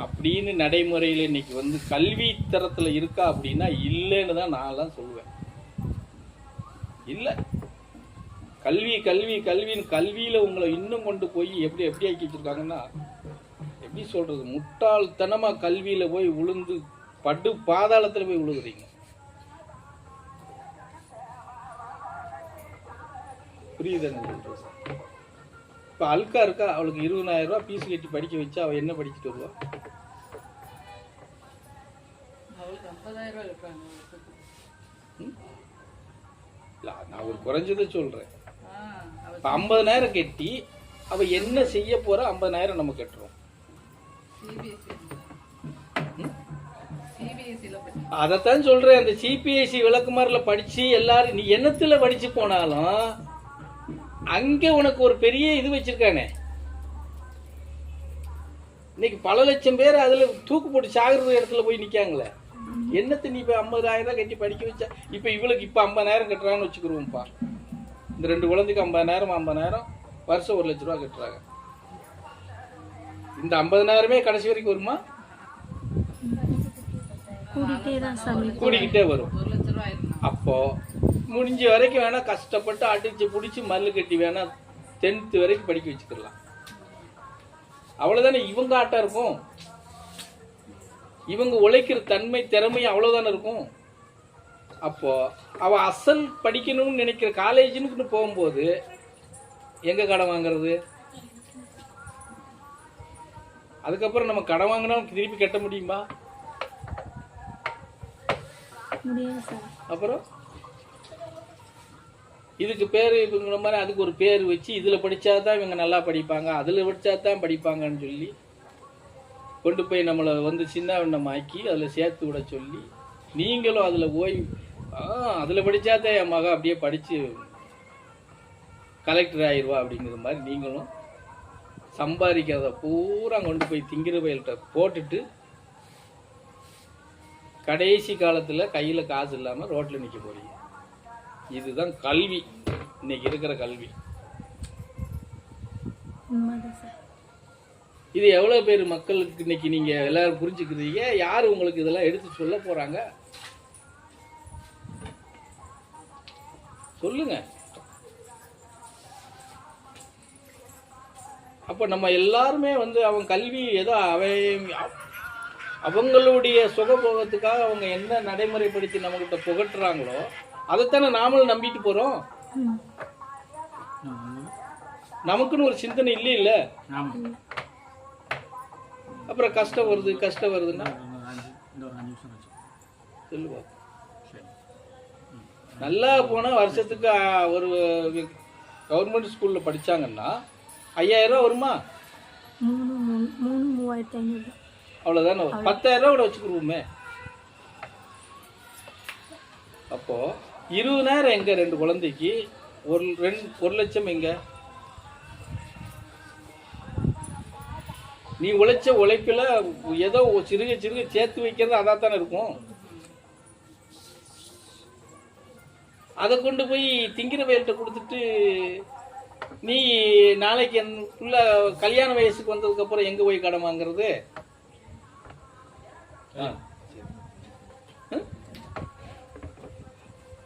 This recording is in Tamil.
அப்படின்னு நடைமுறையில் இன்னைக்கு வந்து கல்வி தரத்தில் இருக்கா அப்படின்னா இல்லைன்னு தான் நான்லாம் சொல்லுவேன். இல்லை. கல்வி கல்வி கல்வின்னு கல்வியில் உங்களை இன்னும் கொண்டு போய் எப்படி எப்படி ஆக்கி வச்சிருக்காங்கன்னா எப்படி சொல்றது முட்டாள்தனமாக கல்வியில் போய் விழுந்து படு பாதாளத்தில் போய் விழுகுறீங்க புரியுதுங்க சொல்றது இப்போ அல்கா இருக்கா? அவளுக்கு இருபதாயிரம் ரூபாய் ஃபீஸ் கட்டி படிக்க வச்சா அவள் என்ன படிச்சுட்டு வருவா? இல்ல, நான் ஒரு குறைஞ்சதை சொல்கிறேன் அவள் இப்போ ஐம்பதனாயிரம் கட்டி அவள் என்ன செய்ய போறா ஐம்பதனாயிரம் நம்ம கட்டுறோம். சிபிஎஸ்சியில் படி அதைத்தான் சொல்றேன் அந்த சிபிஎஸ்சி விளக்குமாரில் படிச்சு எல்லாரும் நீ என்னத்துல படிச்சு போனாலும் அங்க உனக்கு ஒரு பெரிய இது வச்சிருக்கானே. இன்னைக்கு பல லட்சம் பேர் அதுல தூக்கு போட்டு சாகுறது இடத்துல போய் நிக்காங்களே. என்னத்தை நீ இப்ப ஐம்பதாயிரம் கட்டி படிக்க வச்சா? இப்ப இவளுக்கு இப்ப ஐம்பதாயிரம் கட்டுறான்னு வச்சுக்கிறோம்ப்பா இந்த ரெண்டு குழந்தைக்கு ஐம்பதாயிரம் ஐம்பதாயிரம் வருஷம் ஒரு லட்ச ரூபா கட்டுறாங்க. இந்த ஐம்பதனாயிரமே கடைசி வரைக்கும் வருமா? கூடிக்கிட்டே வரும். அப்போ முடிஞ்ச வரைக்கும் வேணா கஷ்டப்பட்டு அடிச்சு பிடிச்சி மல்லு கட்டி வேணா டென்த்து வரைக்கும் படிக்க வச்சுக்கலாம். அவ்வளோதானே இவங்க ஆட்டம் இருக்கும். இவங்க உழைக்கிற தன்மை திறமை அவ்வளோதானே இருக்கும். அப்போது அவ அசல் படிக்கணும்னு நினைக்கிற காலேஜுன்னு போகும்போது எங்கே கடன் வாங்குறது? அதுக்கப்புறம் நம்ம கடன் வாங்கினா திருப்பி கட்ட முடியுமா? அப்புறம்? இதுக்கு பேர் இவங்கிற மாதிரி அதுக்கு ஒரு பேர் வச்சு இதில் படித்தா தான் இவங்க நல்லா படிப்பாங்க அதில் படித்தா தான் படிப்பாங்கன்னு சொல்லி கொண்டு போய் நம்மளை வந்து சின்ன வண்ணம் ஆக்கி அதில் சேர்த்து விட சொல்லி நீங்களும் அதில் போய் ஆ அதில் படித்தா தான் என் மகன் அப்படியே படித்து கலெக்டர் ஆயிடுவா அப்படிங்கிற மாதிரி நீங்களும் சம்பாதிக்கிறத பூரா கொண்டு போய் திங்கிற வயல்கிட்ட போட்டுட்டு கடைசி காலத்தில் கையில் காசு இல்லாமல் ரோட்டில் நிற்க போறீங்க. இதுதான் கல்வி. இன்னைக்கு இருக்கிற கல்வி. இது எவ்வளோ பேர் மக்களுக்கு இன்னைக்கு நீங்கள் எல்லாரும் புரிஞ்சுக்கிறீங்க? யார் உங்களுக்கு இதெல்லாம் எடுத்து சொல்ல போகிறாங்க சொல்லுங்க. அப்போ நம்ம எல்லாருமே வந்து அவன் கல்வி ஏதோ அவன் அவங்களுடைய சுகபோகத்துக்காக அவங்க என்ன நடைமுறைப்படுத்தி நம்மகிட்ட புகட்டுறாங்களோ அதைத்தானே நாமளும் நம்பிட்டு போகிறோம் நமக்குன்னு ஒரு சிந்தனை இல்லை இல்லை அப்புறம் கஷ்டம் வருது கஷ்டம் வருதுன்னா? சொல்லுவா நல்லா போனால் வருஷத்துக்கு ஒரு கவர்மெண்ட் ஸ்கூலில் படிச்சாங்கன்னா ஐயாயிரம் ரூபா வருமா? மூணு மூணு மூணு மூவாயிரத்தி ஐநூறு. அவ்வளோதானே பத்தாயிரம் ரூபா கூட வச்சுக்கிருவோமே. அப்போ இருபதாயிரம் எங்க ரெண்டு குழந்தைக்கு? ஒரு ரெண்டு ஒரு லட்சம் எங்க? நீ உழைச்ச உழைப்பில் ஏதோ சிறுக சிறுக சேர்த்து வைக்கிறது அதான் தானே இருக்கும். அதை கொண்டு போய் திங்கிற வயல்கிட்ட கொடுத்துட்டு நீ நாளைக்கு என் கல்யாண வயசுக்கு வந்ததுக்கு அப்புறம் எங்க போய் கடன் வாங்குறது? 嗯。